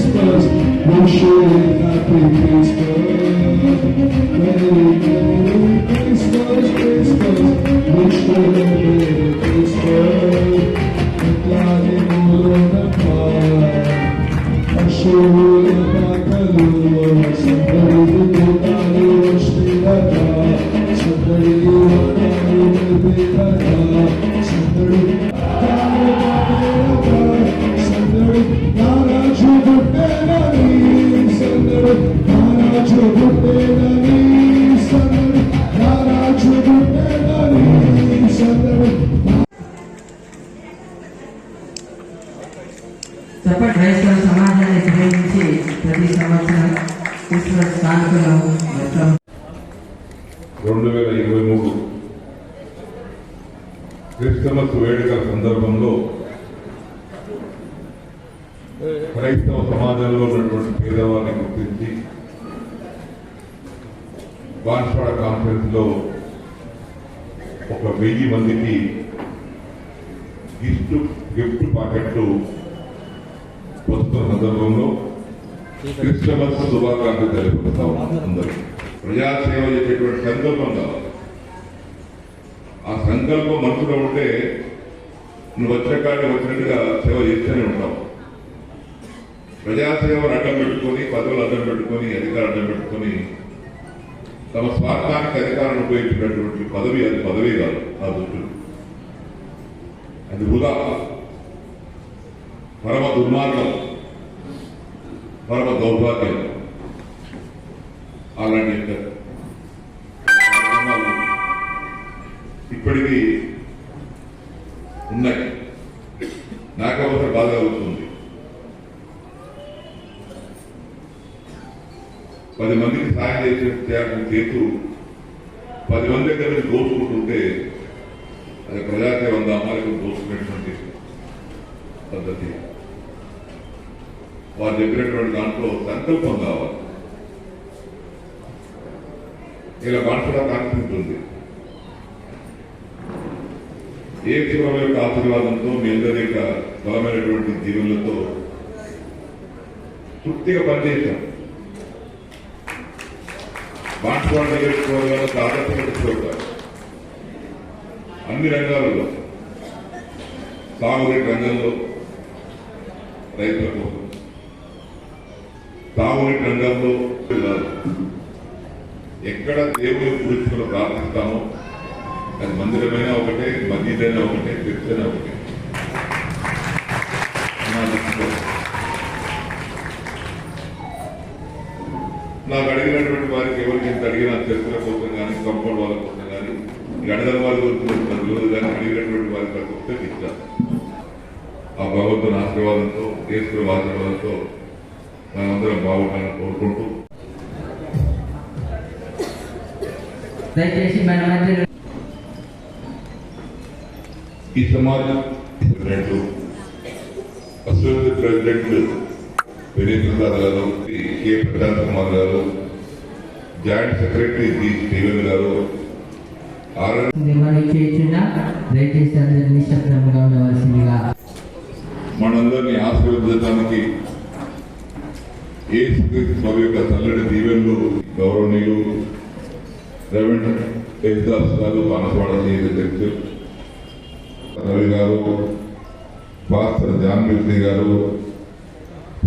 Christmas. Make sure you're happy Christmas, merry Christmas, transfers. Make sure you happy transfers. I'm sure you're not the loser. చెప్పండి క్రైస్తవ సమాజాన్ని ప్రేమించి ప్రతి సంవత్సరం Christmas కానుకలు మొత్తం. రెండు వేల ఇరవై మూడు క్రిస్టమస్ వేడుకల సందర్భంలో క్రైస్తవ సమాజంలో ఉన్నటువంటి పేదవారిని గుర్తించి బాన్స్వాడ కాన్ఫరెన్స్లో ఒక వెయ్యి మందికి గిఫ్ట్ గిఫ్ట్ ప్యాకెట్లు వస్తున్న సందర్భంలో క్రిస్టమస్ శుభాకాంక్షలు తెలుపుతా ఉన్నాం అందరికీ. ప్రజాసేవ చేసేటువంటి సంకల్పం కావాలి ఆ సంకల్పం మనసులో ఉంటే నువ్వు వచ్చే కాడికి వచ్చినట్టుగా సేవ చేస్తూనే ఉంటావు. ప్రజాసేవను అడ్డం పెట్టుకొని పదవులు అడ్డం పెట్టుకొని అధికారం అడ్డం పెట్టుకొని తమ స్వార్థానికి అధికారాన్ని ఉపయోగించినటువంటి పదవి అది పదవి కాదు ఆ దుష్టుడు అది వృధా. పరమ దుర్మార్గం. పరమ దౌర్భాగ్యం. అలాంటి కార్యక్రమాలు ఇప్పటికీ ఉన్నాయి. నాకవసర బాధ అవుతుంది. పది మందికి సాయం చేసే చేస్తూ పది మంది దగ్గర దోచుకుంటుంటే అది ప్రజాసేవ వంద అమ్మాయిలకు దోచుకునేటువంటి పద్ధతి? వారి దగ్గరటువంటి దాంట్లో సంకల్పం కావాలి. ఇలా కాన్ఫిడా కాన్ఫిడెంట్ ఏ శివం యొక్క ఆశీర్వాదంతో మీ అందరి యొక్క బలమైనటువంటి జీవులతో తృప్తిగా పనిచేశాం. బాన్స్వాడ నియోజకవర్గాలకు ఆదర్శమైన అన్ని రంగాలలో సాగునీటి రంగంలో రైతుల కోసం తాగునీటి రంగంలో ఎక్కడ దేవుని గురించి ప్రార్థిస్తామో అది మందిరమైనా ఒకటే మసీదైనా ఒకటే చర్చైనా ఒకటే. నా నాకు అడిగినటువంటి వారికి ఎవరికి ఎంత అడిగినా చర్చల కోసం కానీ కంపౌండ్ వాళ్ళ కోసం కానీ గడదల వాళ్ళ కోసం రోజు కానీ అడిగినటువంటి వారికి ప్రతి ఒక్కరికి ఇచ్చాను ఆ భగవంతుని ఆశీర్వాదంతో కేసుల ఆశీర్వాదంతో మనందరం బాగుండాలని కోరుకుంటూ దయచేసి మన మధ్య ఈ సమాజం president associate president Vinay Prasad garu K Prashant Kumar గారు జాయింట్ సెక్రటరీ జి. స్టీవెన్ గారు మనందరినీ ఆశీర్వదించడానికి ఏ స్వామి యొక్క చల్లటి దీవెనలు గౌరవనీయులు రెవెంట్ దేవదాస్ గారు బానస్వాడ అధ్యక్షులు రవి గారు పాస్టర్ జాన్మూర్తి గారు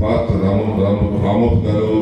పాస్టర్ రాము రాము రామోస్ గారు